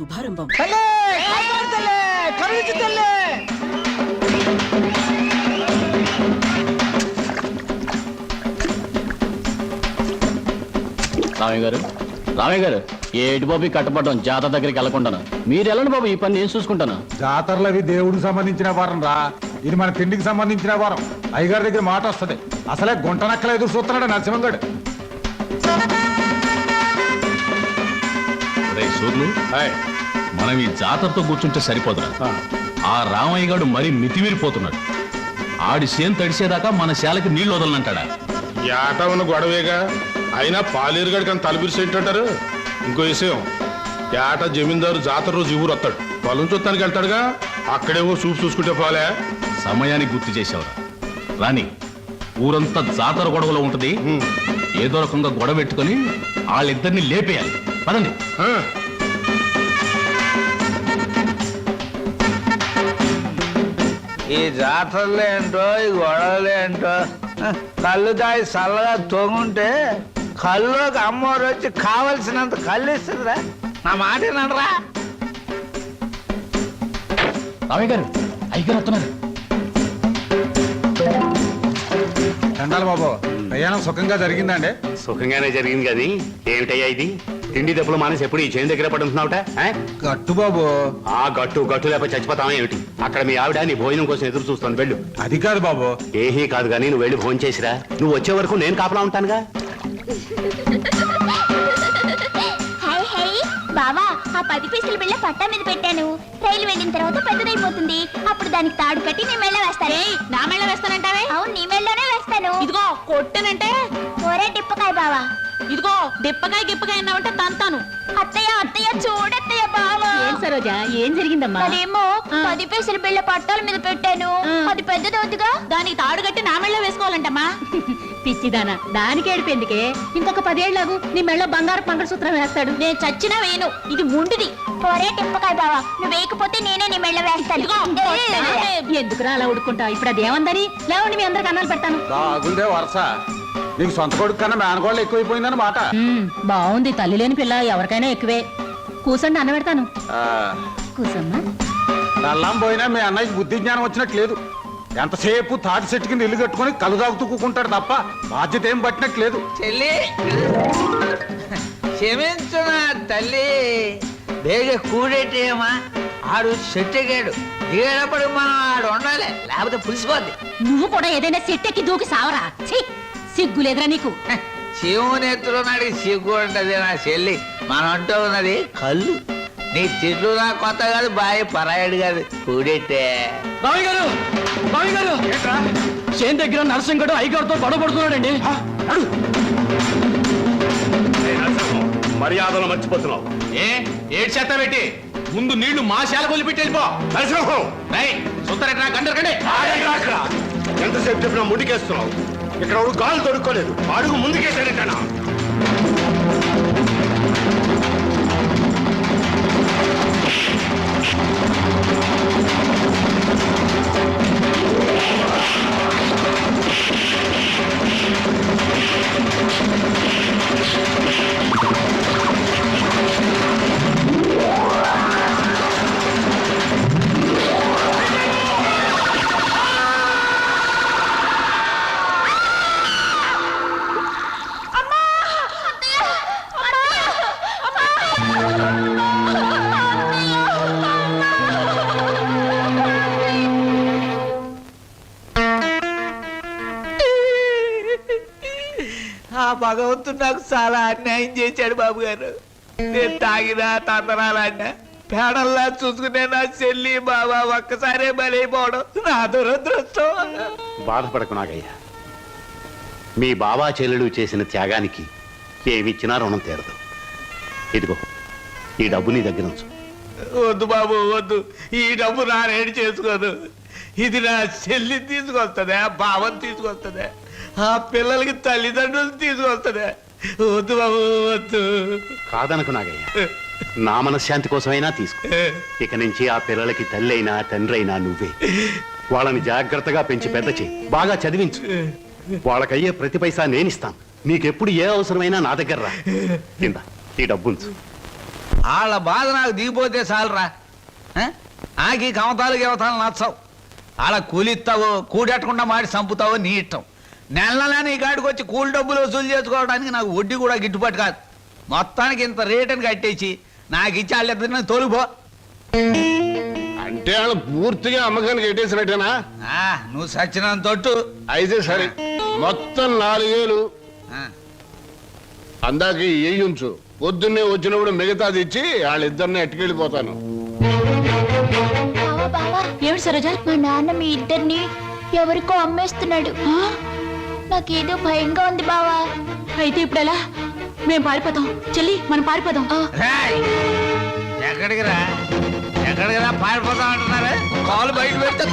శుభారంభం. రామయ్య గారు రామయ్య గారు ఏటి బాబు కట్టపడడం జాతర దగ్గరికి వెళ్ళకుండాను? మీరు వెళ్ళండి బాబు ఈ పని నేను చూసుకుంటాను. జాతరలు అవి దేవుడికి సంబంధించిన వారం రా. ఇది మన తిండికి సంబంధించిన వారం. అయ్యగారి దగ్గర మాట వస్తది. అసలే గుంట నక్కల ఎదురు చూస్తున్నాడు నరసింహంగడు. రే సూర్లు మనం ఈ జాతరతో కూర్చుంటే సరిపోదురా. ఆ. రామయ్య గారు మరీ మితిమీరిపోతున్నాడు. ఆడి సేను తడిసేదాకా మన శాలకి నీళ్ళు వదలనంటాడా? ఏటా ఉన్న గొడవేగా? అయినా పాలేరుగాడి కానీ తలపిరిసి ఏంటంటారు? ఇంకో విషయం ఏటా జమీందారు జాతర రోజు ఊరు వస్తాడు. పొలం చూస్తానికి వెళ్తాడుగా? అక్కడేమో చూపు చూసుకుంటే పోలే. సమయానికి గుర్తు చేసావురా రాని ఊరంతా జాతర గొడవలో ఉంటది. ఏదో రకంగా గొడవ పెట్టుకొని వాళ్ళిద్దరిని లేపేయాలి. పదండి. ఈ జాతరలు ఏంటో ఈ గొడవలు ఏంటో హ, కళ్ళు దాయి చల్లగా తొంగుంటే కళ్ళుకి అమ్మవారు వచ్చి కావలసినంత కళ్ళు ఇస్తుందిరా. నా మాట రామయ్య గారు అయ్యగారు వస్తున్నారు. చండాలి బాబు ప్రయాణం సుఖంగా జరిగిందండి. సుఖంగానే జరిగింది కానీ ఏమిటయ్యా ఇది? తిండి దెబ్బలు మానేసి ఎప్పుడు ఈ చేను దగ్గర పడుతున్నావుట గట్టు బాబు. ఆ గట్టు గట్టు లేకపోతే చచ్చిపోతావా ఏమిటి? అక్కడ మీ ఆవిడ నీ భోజనం కోసం ఎదురు చూస్తాను వెళ్ళు. అది కాదు బాబు. ఏహీ కాదు కానీ నువ్వు వెళ్ళి భోజనం చేసిరా. నువ్వు వచ్చే వరకు నేను కాపలా ఉంటానుగా. High high. బావా ఆ పది పైసలు బిళ్ళ పట్టా మీద పెట్టాను. రైలు వెళ్ళిన తర్వాత పెద్దదైపోతుంది. అప్పుడు దానికి తాడు కట్టి నీ మెళ్ళ వేస్తాను. నా మెళ్ళ వేస్తానంటావే? అవును నీ మెళ్ళలోనే వేస్తాను. ఇదిగో కొట్టనంటే? ఒరే టిప్పకాయ బావా. ఇదిగో డిప్పకాయ గిప్పకాయ అన్నావంటే తంతాను. అత్తయ్య అత్తయ్య చూడత్తయ్య బావా. ఏం సరోజా ఏం జరిగిందమ్మా? ఆ. పది పైసలు బిళ్ళ పట్టాల మీద పెట్టాను. అది పెద్దదవుతుగా దానికి తాడు కట్టి నా మెళ్ళ వేసుకోవాలంటమ్మా. పిచ్చిదానా దానికి ఏడిపోయిందికే ఇంకొక పదేళ్ళకు నీ మెళ్ళ బంగారు మంగళసూత్రం వేస్తాడు. నేను చచ్చినా వేయను ఇది ముండిది ఒరే టిప్పకాయ బావా నువ్వు వేయకపోతే నేనే నీ మెళ్ళ వేస్తాను. ఎందుకురా అలా ఉడుకుంటా ఇప్పుడు అది ఏమందని? లేవండి మీ అందరికి అన్నాలు పెడతాను. నీకు సొంత కొడుకు కన్నా మేనగోళ్ళు ఎక్కువైపోయిందని మాట. మ్మ్, బాగుంది తల్లి లేని పిల్ల ఎవరికైనా ఎక్కువే. కూసండి అన్న పెడతాను. ఆ, కూసమ్మా. నల్లం పోయినా మీ అన్నయ్యకి బుద్ధి జ్ఞానం వచ్చినట్టు లేదు. ఎంతసేపు తాటి చెట్టు కింద ఇల్లు కట్టుకొని కలు తాగుతూ కూకుంటాడు తప్ప బాధ్యత ఏం పట్టినట్టు లేదు. చెల్లి. క్షమించు నా తల్లి. బేగ కూడేటేమా ఆడు చెట్టుగాడు దిగేటప్పుడు మనం ఆడు ఉండాలి. లేకపోతే పులిసిపోద్ది. నువ్వు కూడా ఏదైనా సెట్టెక్కి దూకి సావరా. ఛీ! సిగ్గు లేదురా నీకు. శివుని నాడికి సిగ్గు ఉంటది నా చెల్లి. మనం అంటూ ఉన్నది కళ్ళు. నీ తిట్లు నా కొత్త కాదు బాయ్ పరాయడు కాదు. కూడెట్టే రామయ్య గారు గారు. చేను దగ్గర నరసింహగడు అయ్యగారితో గొడవ పడుతున్నాడండి. మర్యాదలు మర్చిపోతున్నావు. ఏ? ఏడు చేత పెట్టి. ముందు నీళ్ళు మా శాల కొలి పెట్టి వెళ్ళిపో. నరసింహం! సుత్తరెట్రా గండరకండి. ఎంతసేపు చెప్పినా ముందుకేస్తున్నావు ఇక్కడ గాలి దొరుకోలేదు అడుగు ముందుకేసాడేటానా భగవంతుడు నాకు చాలా అన్యాయం చేశాడు బాబు గారు నేను తాగినా తందనాలన్నా పేడల్లా చూసుకునే నా చెల్లి బాబా ఒక్కసారే బలైపోవడం నా దురదృష్టం. బాధపడకు నాగయ్య. మీ బాబా చెల్లెలు చేసిన త్యాగానికి ఏమిచ్చినా రుణం తీరదు. ఇదిగో ఈ డబ్బు నీ దగ్గర ఉంచు. వద్దు బాబు వద్దు. ఈ డబ్బు నా రేడి చేసుకోదు. ఇది నా చెల్లి తీసుకొస్తుందా బావని తీసుకొస్తుందా. ఆ పిల్లలకి తల్లిదండ్రులు తీసుకొస్తుందా. వద్దు బాబు వద్దు. కాదనకు నాగయ్య. నా మనశ్శాంతి కోసమైనా తీసుకో. ఇక నుంచి ఆ పిల్లలకి తల్లి అయినా తండ్రి అయినా నువ్వే. వాళ్ళని జాగ్రత్తగా పెంచి పెద్ద చేయి. బాగా చదివించు. వాళ్ళకయ్యే ప్రతి పైసా నేనిస్తాను. నీకెప్పుడు ఏ అవసరమైనా నా దగ్గర రా. కింద ఈ డబ్బుంచు. వాళ్ళ బాధ నాకు దిగిపోతే చాలరా. ఆ? నాకు ఈ కమతాలు గవతాలు నచ్చవు. వాళ్ళ కూలిస్తావో కూడెట్టకుండా మాడి చంపుతావో నీ ఇష్టం. నెల నెల నీ కాడికి వచ్చి కూలి డబ్బులు వసూలు చేసుకోవడానికి నాకు వడ్డీ కూడా గిట్టుబాటు కాదు. మొత్తానికి ఇంత రేటుని కట్టేసి నాకు ఇచ్చి వాళ్ళిద్దరిని తోలుపో అంటే వాళ్ళు పూర్తిగా అమ్మకానికి ఎట్టేసినట్టేనా ఆ, నువ్వు సచ్చినంత తొట్టు అయితే సరే మొత్తం నాలుగేలు ఆ, అందాక ఏ ఉంచు. పొద్దున్నే వచ్చినప్పుడు మిగతాది ఇచ్చి వాళ్ళిద్దరిని ఎట్టుకెళ్ళిపోతాను. ఏమిటి సరోజ? మా నాన్న మీ ఇద్దరిని ఎవరికో అమ్మేస్తున్నాడు. నాకేదో భయంగా ఉంది బావా. అయితే ఇప్పుడు ఎలా మేము పారిపోతాం. చెల్లి మనం పారిపోదాం! ఎక్కడికి రా? ఎక్కడికి రా? పారిపోతా అంటున్నారు. కాలు బయట పెడితే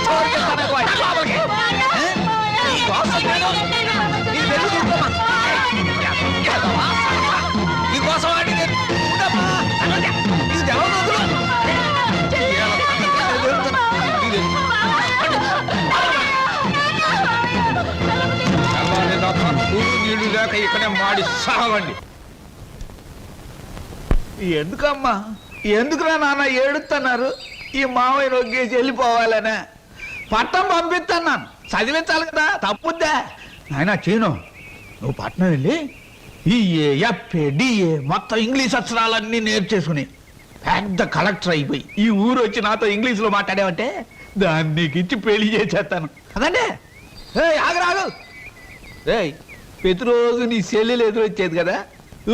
కూడు లేక ఇక్కడే మాడి సావండి. ఎందుకమ్మా? ఎందుకురా నాన్న ఏడుతున్నారు ఈ మావయ్య నొగ్గేసి వెళ్ళిపోవాలనే. పట్టం పంపిస్తున్నాను చదివించాలి కదా తప్పుద్దా? నాయన చీను నువ్వు పట్నం వెళ్ళి ఈ ఎఫ్ఏ డిఏ మొత్తం ఇంగ్లీష్ అక్షరాలన్నీ నేర్చేసుకుని పెద్ద కలెక్టర్ అయిపోయి ఈ ఊరు వచ్చి నాతో ఇంగ్లీష్లో మాట్లాడావంటే దాన్ని నీకు ఇచ్చి పెళ్ళి చేసేస్తాను. కదండి ఏయ్ ఆగరాగు ఏయ్ ప్రతిరోజు నీ చెల్లెలు ఎదురు వచ్చేది కదా?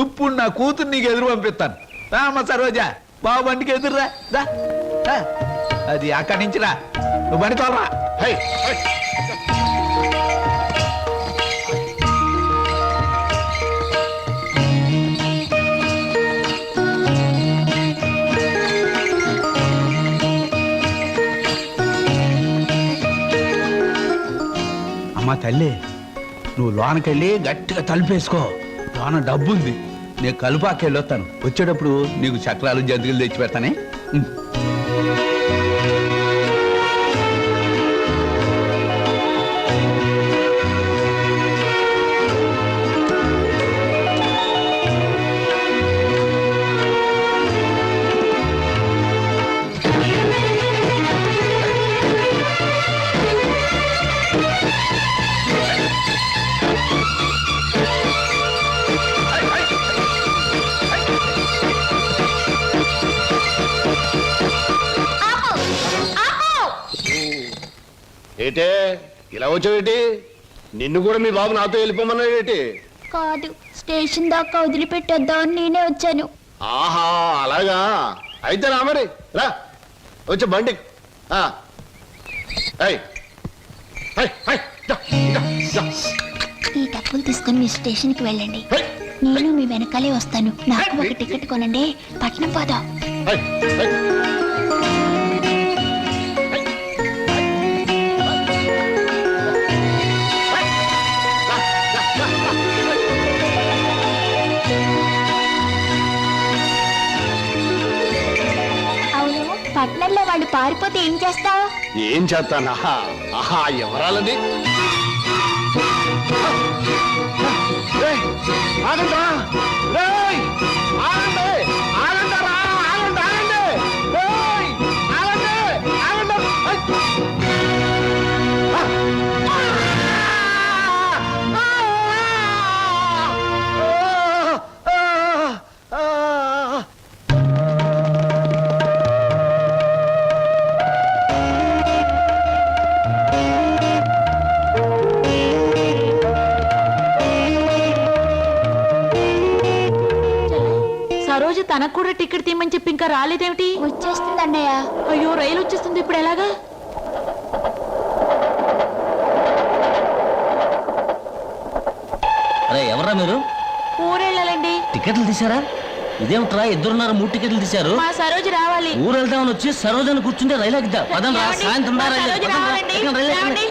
ఇప్పుడు నా కూతురు నీకు ఎదురు పంపిస్తాను. రామ్మ సరోజా బాబు బండికి ఎదురురా. రా రా. అది అక్కడి నుంచి రా. నువ్వు బండి తోలరా. అమ్మ తల్లి నువ్వు లోనకెళ్ళి గట్టిగా తలుపేసుకో. లోన డబ్బు ఉంది నేను కలుపాకెళ్ళొస్తాను వచ్చేటప్పుడు నీకు చక్రాలు జంతికలు తెచ్చి పెడతానే వచ్చావేటి నిన్ను కూడా మీ బాబు నాతో వెళ్ళిపోమన్నాడేటి కాదు స్టేషన్ దాకా వదిలిపెట్టొద్దామని నేనే వచ్చాను. ఆహా అలాగా? అయితే రా మరి రా. వచ్చే బండి. ఆ. ఏయ్. ఏయ్, ఏయ్, దా, దా, దా. ఈ డబ్బులు తీసుకుని మీ స్టేషన్కి వెళ్ళండి. ఏయ్, నేను మీ వెనకాలే వస్తాను. నాకు ఒక టికెట్ కొనండి. పట్నం పోదాం. ఏయ్, ఏయ్. పట్నంలో వాళ్ళు పారిపోతే ఏం చేస్తావు? ఏం చేస్తానా? ఆహా ఎవరాలది? ఆగండి. సరోజ తనకు కూడా టికెట్ తీయమని చెప్పి ఇంకా రాలేదేమిటి? వచ్చేస్తుంది అన్నయ్య అయ్యో రైలు వచ్చేస్తుంది ఇప్పుడు ఎలాగా? అరే ఎవర్రా మీరు? ఊరెళ్ళాలండి. టికెట్లు తీసారా ఇదేమిట్రా ఇద్దరున్నారు మూడు టికెట్లు తీశారు? మా సరోజ రావాలి. ఊరు వెళ్తామని వచ్చి సరోజన కూర్చుంటే రైలు ఎక్కుదా పదం రా? సాయంత్రం రా రైలు రా. ఎక్కండి, రైలు ఎక్కండి.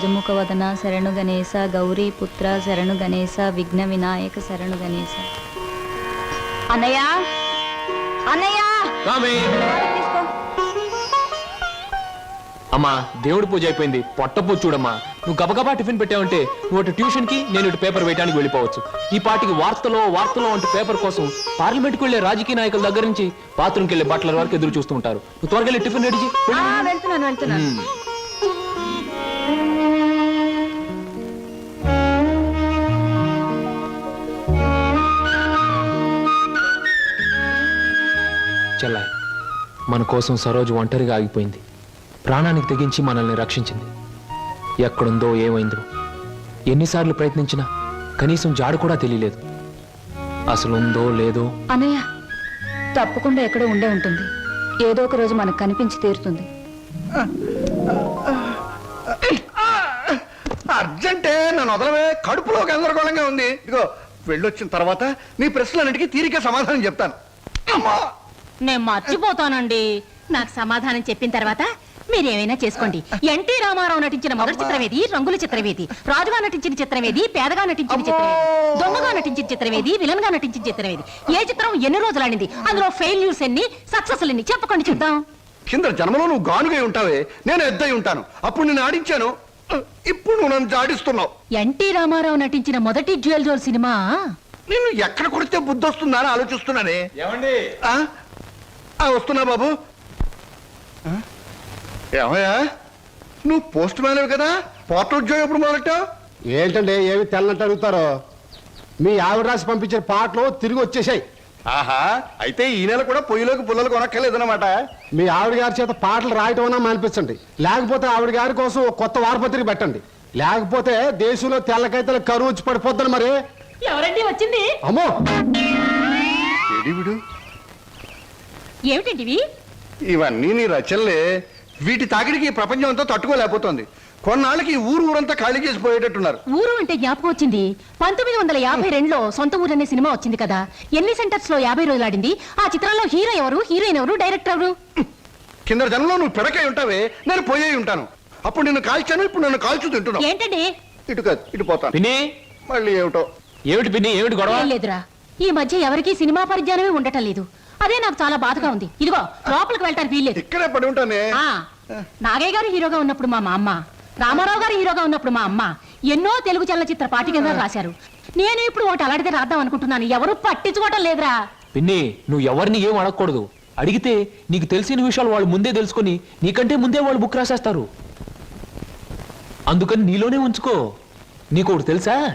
గజముఖ వదన శరణు గణేశ గౌరీ పుత్ర శరణు గణేశ విఘ్న వినాయక శరణు గణేశ. అన్నయ్య! అన్నయ్య! తీసుకో. అమ్మా దేవుడి పూజ అయిపోయింది. పొట్ట పూజ చూడమ్మా. నువ్వు గబగబా టిఫిన్ పెట్టావంటే నువ్వు అటు ట్యూషన్కి నేను ఇటు పేపర్ వేయడానికి వెళ్ళిపోవచ్చు. ఈ పాటికి వార్తలో వార్తలో అంటే పేపర్ కోసం పార్లమెంట్కు వెళ్ళే రాజకీయ నాయకుల దగ్గర నుంచి బాత్రూమ్కి వెళ్ళే బట్టల వరకు ఎదురు చూస్తూ ఉంటారు. నువ్వు త్వరగా వెళ్ళి టిఫిన్ రెడీ వెళ్తున్నాను వెళ్తున్నాను. మన కోసం సరోజు ఒంటరిగా ఆగిపోయింది. ప్రాణానికి తెగించి మనల్ని రక్షించింది. ఎక్కడుందో ఏమైందో ఎన్నిసార్లు ప్రయత్నించినా కనీసం జాడు కూడా తెలియలేదు. అసలు ఉందో లేదో? అన్నయ్య తప్పకుండా ఎక్కడో ఉండే ఉంటుంది. ఏదో ఒక రోజు మనకు కనిపించి తీరుతుంది. అర్జెంటే నన్ను వదలవే. కడుపులో గందరగోళంగా ఉంది. ఇదిగో వెళ్ళొచ్చిన తర్వాత నీ ప్రశ్నలన్నిటికీ తీరిక సమాధానం చెప్తాను. అమ్మా! నేను మర్చిపోతానండి. నాకు సమాధానం చెప్పిన తర్వాత మీరేమైనా చేసుకోండి. ఎన్టీ రామారావు నటించిన మొదటి చిత్రమేది రంగుల చిత్రమేది రాజుగా నటించిన చిత్రమేది పేదగా నటించిన చిత్రమేది దొంగగా నటించిన చిత్రమేది విలన్గా నటించిన చిత్రమేది ఏ చిత్రం ఎన్ని రోజులు ఆడింది అందులో ఫెయిల్యూర్స్ ఎన్ని సక్సెస్ ఎన్ని? చెప్పకండి చూద్దాం. కింద జన్మలో నువ్వు గానుగై ఉంటావే నేను ఎద్దై ఉంటాను. అప్పుడు నేను ఆడించాను. ఇప్పుడు నువ్వు నన్ను జాడిస్తున్నావు. ఎన్టీ రామారావు నటించిన మొదటి జ్యువెల్ జోల్ సినిమా? నేను ఎక్కడ కొడితే బుద్ధి వస్తుందా అని ఆలోచిస్తున్నానే. వస్తున్నా బాబు? ఏమయ్యా? నువ్వు పోస్ట్ మ్యాన్ కదా? పోర్ట్ ఉద్యోగం ఎప్పుడు మొదలెట్టావు? ఏంటండి ఏమి తెల్లంటే అడుగుతారో? మీ ఆవిడ రాసి పంపించిన పాటలు తిరిగి వచ్చేసాయి. ఆహా అయితే ఈ నెల కూడా పొయ్యిలోకి పుల్లలు కొనక్కర్లేదన్నమాట. మీ ఆవిడ గారి చేత పాటలు రాయటం అన్నా మానిపించండి. లేకపోతే ఆవిడ గారి కోసం ఒక కొత్త వారపత్రిక పెట్టండి. లేకపోతే దేశంలో తెల్లకైతే కరువు వచ్చి పడిపోద్దని మరి. ఎవరండి వచ్చింది? అమ్మో! విడు? ఏమిటండి ఇవి? ఇవన్నీ నీ రచనలే. వీటి తాకిడికి ఈ ప్రపంచం అంతా తట్టుకోలేకపోతుంది. కొన్నాళ్ళకి ఈ ఊరు ఊరంతా ఖాళీ చేసి పోయేటట్టున్నారు. ఊరు అంటే జ్ఞాపకం వచ్చింది. పంతొమ్మిది వందల యాభై రెండులో సొంత ఊరు అనే సినిమా వచ్చింది కదా. ఎన్ని సెంటర్స్లో యాభై రోజులు ఆడింది? ఆ చిత్రంలో హీరో ఎవరు? హీరోయిన్ ఎవరు? డైరెక్టర్ ఎవరు? కింద జనంలో నువ్వు పిడకై ఉంటావే నేను పోయే ఉంటాను. అప్పుడు నిన్ను కాల్చాను ఇప్పుడు నన్ను కాల్చు తింటున్నావు. ఏంటండి? ఇటు కాదు ఇటు పోతాను. పిన్ని? మళ్ళీ ఏమిటో? ఏమిటి పిన్ని? ఏమిటి గొడవ? లేదురా. ఈ మధ్య ఎవరికీ సినిమా పరిజ్ఞానమే ఉండటం లేదు. అదే నాకు చాలా బాధగా ఉంది. ఇదిగో లోపలికి వెళ్ళటానికి వీల్లేదు. ఇక్కడే పడి ఉంటానే. ఆ, నాగయ్య గారు హీరోగా ఉన్నప్పుడు మా మా అమ్మ రామారావు గారు హీరోగా ఉన్నప్పుడు మా అమ్మ ఎన్నో తెలుగు చలనచిత్ర పాఠికంగా రాశారు. నేను ఇప్పుడు ఒకటి అలాంటిదే రాద్దాం అనుకుంటున్నాను. ఎవరు పట్టించుకోవటం లేదురా. పిన్ని నువ్వు ఎవరిని ఏం అడగకూడదు. అడిగితే నీకు తెలిసిన విషయాలు వాళ్ళు ముందే తెలుసుకొని నీకంటే ముందే వాళ్ళు బుక్ రాసేస్తారు. అందుకని నీలోనే ఉంచుకో. నీకు ఒకటి తెలుసా?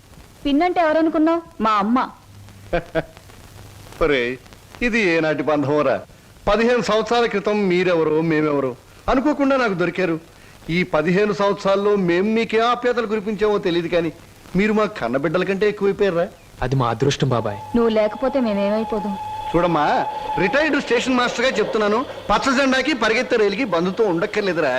పిన్నంటే ఎవరనుకున్నావు? మా అమ్మ. ఒరే ఇది ఏనాటి బంధంరా పదిహేను సంవత్సరాల క్రితం మీరెవరు మేమెవరు అనుకోకుండా నాకు దొరికారు. ఈ పదిహేను సంవత్సరాల్లో మేము మీకే ఆప్యాతలు కురిపించామో తెలియదు కానీ మీరు మా కన్నబిడ్డల కంటే ఎక్కువైపోయారా అది మా అదృష్టం బాబాయ్. నువ్వు లేకపోతే మేమేమైపోదాం. చూడమ్మా రిటైర్డ్ స్టేషన్ మాస్టర్గా చెప్తున్నాను. పచ్చ జెండాకి పరిగెత్తే రైలుకి బంధుతో ఉండక్కర్లేదురా.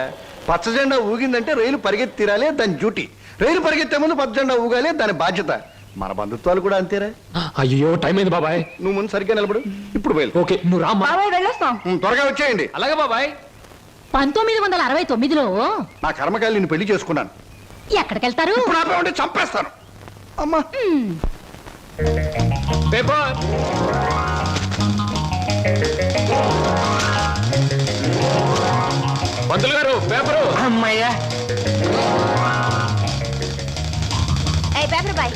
పచ్చ జెండా ఊగిందంటే రైలు పరిగెత్తి తీరాలి దాని డ్యూటీ. రైలు పరిగెత్తే ముందు పచ్చ జెండా ఊగాలి దాని బాధ్యత. మన బంధుత్వాలు కూడా అంతేరా. అయ్యో టైం అయింది బాబాయ్. నువ్వు ముందు సరిగ్గా నిలబడు. ఇప్పుడు బయలు ఓకే నువ్వు రామ్మా బాబాయ్ వెళ్ళొస్తాం. ఉమ్, త్వరగా వచ్చేయండి. అలాగే బాబాయ్. పంతొమ్మిది వందల అరవై తొమ్మిదిలో నా కర్మకాయలు నేను పెళ్ళి చేసుకున్నాను. ఎక్కడికెళ్తారు? ఇప్పుడు ఆపే ఉంటే చంపేస్తాను. అమ్మా. పేపర్ పంతులు గారు పేపరు. అమ్మయ్యా. ఏ పేపర్ బాయ్.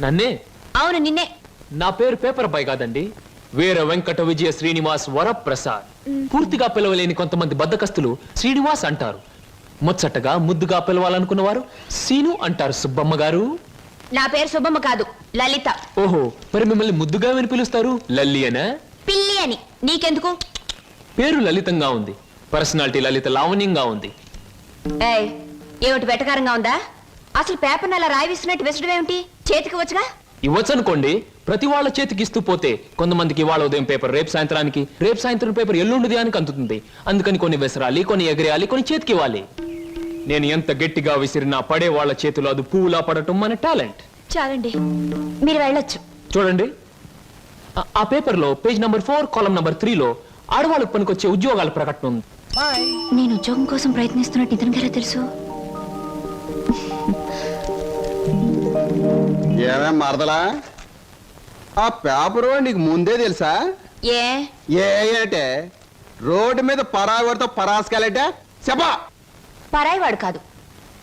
నన్నే? అవును నిన్నే. నా పేరు పేపర్ బాయ్ కాదండి. వీర వెంకట విజయ శ్రీనివాస్ వరప్రసాద్. పూర్తిగా పిలవలేని కొంతమంది బద్దకస్తులు శ్రీనివాస్ అంటారు. ముచ్చటగా ముద్దుగా పిలవాలనుకున్న వారు సీను అంటారు సుబ్బమ్మ గారు. నా పేరు శుభమ్మ కాదు లలిత. ఓహో మరి మిమ్మల్ని ముద్దుగా విని పిలుస్తారు లల్లి అనా? పిల్లి అని. నీకెందుకు? పేరు లలితంగా ఉంది. పర్సనాలిటీ లలిత లావణ్యంగా ఉంది. ఏయ్ ఏమిటి వెటకారంగా ఉందా? అసలు పేపర్ అలా రాయి విస్తున్నట్టు విసడం ఏమిటి? చేతికి వచ్చుగా ఇవ్వచ్చు అనుకోండి ప్రతి వాళ్ళ చేతికి ఇస్తూ పోతే కొంతమందికి ఇవాళ ఉదయం పేపర్ రేపు సాయంత్రానికి రేపు సాయంత్రం పేపర్ ఎల్లుండి అని అందుతుంది. అందుకని కొన్ని విసరాలి కొన్ని ఎగరేయాలి కొన్ని చేతికి ఇవ్వాలి. నేను ఎంత గట్టిగా విసిరినా పడే వాళ్ళ చేతిలో అది పువ్వులా పడటం మన టాలెంట్. చాలండి. మీరు వెళ్ళొచ్చు. చూడండి. ఆ- ఆ పేపర్లో page number four column number త్రీలో ఆడవాళ్ళకు పనికొచ్చే ఉద్యోగాల ప్రకటన ఉంది. నేను ఉద్యోగం కోసం ప్రయత్నిస్తున్నట్టు ఇతనికి ఎలా తెలుసు? ఏమే మరదలా? ఆ పేపరు నీకు ముందే తెలుసా? ఏ? ఏ అంటే రోడ్డు మీద పరాగడితో పరాసుకెళ్ళటే చెప్పా. పరాయివాడు కాదు.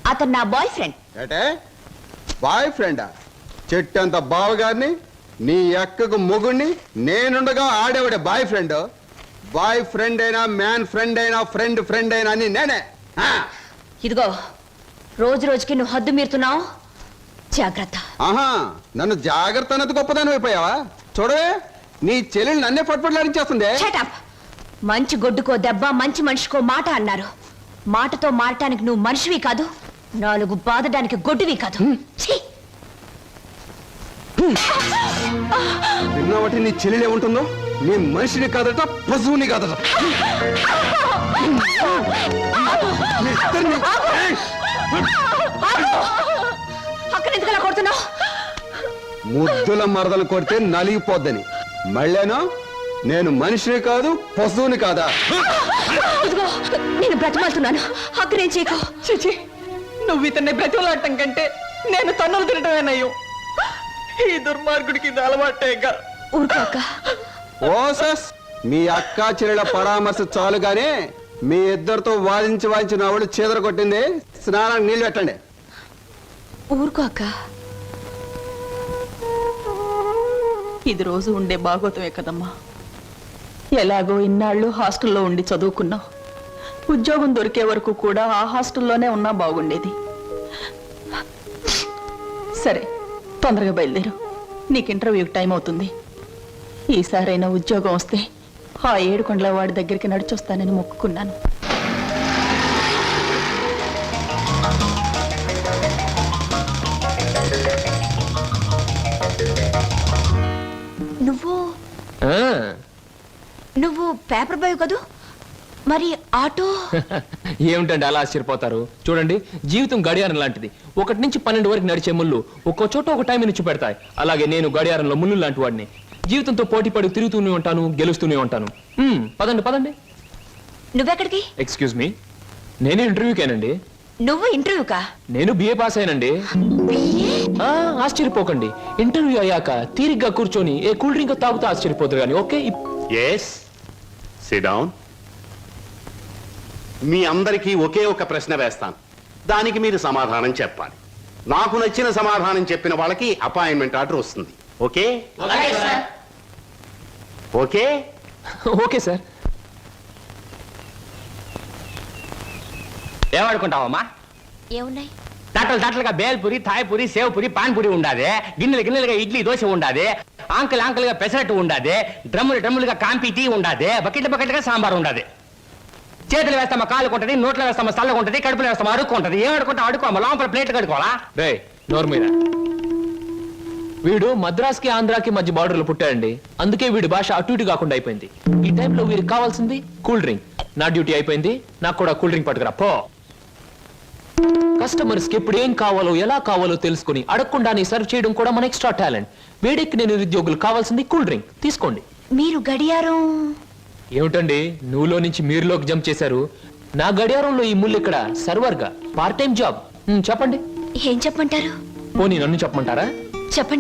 అతను నా బాయ్ ఫ్రెండ్ ఏటే? బాయ్ ఫ్రెండా చెట్టంత బావగారిని నీ ఎక్కకు మొగుణ్ణి నేనుండగా ఆడేవాడే బాయ్ ఫ్రెండ్ బాయ్ ఫ్రెండ్ అయినా మ్యాన్ ఫ్రెండ్ అయినా ఫ్రెండ్ ఫ్రెండ్ అయినా అని నేనే. ఇదిగో రోజు రోజుకి నువ్వు హద్దు మీరుతున్నావు. జాగ్రత్త. ఆహా నన్ను జాగ్రత్త అన్నది గొప్పదాని అయిపోయావా? చూడవే నీ చెల్లెలు నన్నే పట్టుపట్లాడించేస్తుంది. మంచి గొడ్డుకో దెబ్బ మంచి మనిషికో మాట అన్నారు. మాటతో మారటానికి నువ్వు మనిషివి కాదు నాలుగు బాదడానికి గొడ్డువి కాదు. ఛీ! విన్నావటి నీ చెల్లెలు ఏముంటుందో నీ మనిషిని కాదట పశువుని కాదట. మీ ఇద్దరిని- ఏయ్! అక్కడ ఎందుకు అలా కొడుతున్నావు? ముద్దుల మరదలు కొడితే నలిగిపోద్దని. మళ్ళేనో? నేను మనిషిని కాదు పశువుని కాదా? ఇదిగో నేను బ్రతిమాలుతున్నాను. అక్కడ ఏం చేయకు. చిచి నువ్వు ఇతన్ని బ్రతిమలాడటం కంటే నేను తన్నులు తినటమేనయ్యో. ఈ దుర్మార్గుడికి ఇది అలవాటేగా. ఊరుకోక ఓసస్ మీ అక్క చెల్లెల పరామర్శ చాలుగానే మీ ఇద్దరితో వాదించి వాదించి నా చీదర కొట్టింది. స్నానానికి నీళ్ళు పెట్టండి. ఊరుకో అక్క. ఇది రోజు ఉండే బాగోతమే కదమ్మా. ఎలాగో ఇన్నాళ్ళు హాస్టల్లో ఉండి చదువుకున్నావు. ఉద్యోగం దొరికే వరకు కూడా ఆ హాస్టల్లోనే ఉన్నా బాగుండేది. సరే తొందరగా బయలుదేరు. నీకు ఇంటర్వ్యూకి టైం అవుతుంది. ఈసారైనా ఉద్యోగం వస్తే ఆ ఏడుకొండల వాడి దగ్గరికి నడిచొస్తానని మొక్కుకున్నాను. నువ్వు ఆ, నువ్వు పేపర్ బాయ్ కదూ? మరి ఆటో? ఏమిటండి అలా ఆశ్చర్యపోతారు? చూడండి జీవితం గడియారం లాంటిది. ఒకటి నుంచి పన్నెండు వరకు నడిచే ముళ్ళు ఒక్కో చోట ఒక టైం నుంచి పెడతాయి అలాగే నేను గడియారంలో ముళ్ళు లాంటి వాడిని. జీవితంతో పోటీ పడి తిరుగుతూనే ఉంటాను గెలుస్తూనే ఉంటాను. మ్మ్, పదండి పదండి. నువ్వెక్కడికి? ఎక్స్క్యూజ్ మీ నేను ఇంటర్వ్యూకేనండి. నువ్వు ఇంటర్వ్యూకా? నేను బిఏ పాస్ అయినండి ఆ, ఆశ్చర్యపోకండి. ఇంటర్వ్యూ అయ్యాక తీరిగ్గా కూర్చొని ఏ కూల్ డ్రింక్ తాగుతూ ఆశ్చర్యపోతారు కానీ ఓకే? ఇప్- ఎస్ సిడౌన్ మీ అందరికీ ఒకే ఒక ప్రశ్న వేస్తాను. దానికి మీరు సమాధానం చెప్పాలి. నాకు నచ్చిన సమాధానం చెప్పిన వాళ్ళకి అపాయింట్మెంట్ ఆర్డర్ వస్తుంది. ఓకే? Okay okay? సార్. ఏమనుకుంటావమ్మా? ఏమున్నాయి? తట్టలు తట్టలుగా బేల్పూరి థాయ్పూరి సేవ్పూరి పాన్పూరి ఉండాది గిన్నెలు గిన్నెలుగా ఇడ్లీ దోశ ఉండాది ఆంకలు ఆంకలుగా పెసరట్టు ఉండాది డ్రమ్ములు డ్రమ్ములుగా కాంపి టీ ఉండాది బకెట్ బకెట్గా సాంబార్ ఉండాది. చేతులు వేస్తామా కాలు కొంటది నోట్లో వేస్తామా చల్లగా ఉంటది కడుపులో వేస్తామా అడుక్కుంటది ఏం అడుకుంటా అడుకోమా లోపల ప్లేట్ కడుకోవాలా రే నోరు మీద వీడు మద్రాస్కి ఆంధ్రాకి మధ్య బార్డర్లో పుట్టాడండి. అందుకే వీడి భాష అటు ఇటు కాకుండా అయిపోయింది. ఈ టైంలో వీరికి కావాల్సింది కూల్ డ్రింక్. నా డ్యూటీ అయిపోయింది. నాకు కూడా కూల్ డ్రింక్ పట్టుకురా పో. కస్టమర్స్కి ఎప్పుడు ఏం కావాలో ఎలా కావాలో తెలుసుకుని అడగకుండానే సర్వ్ చేయడం కూడా మన ఎక్స్ట్రా టాలెంట్ వేడెక్కి నేను నిరుద్యోగులు కావాల్సింది కూల్ డ్రింక్. తీసుకోండి. మీరు గడియారం ఏమిటండి? నువ్వులో నుంచి మీరులోకి జంప్ చేశారు. నా గడియారంలో ఈ ముళ్ళు ఇక్కడ సర్వర్గా? పార్ట్ టైం జాబ్ చెప్పండి. ఏం చెప్పమంటారు? పోనీ నన్ను చెప్పమంటారా? చెప్పండి.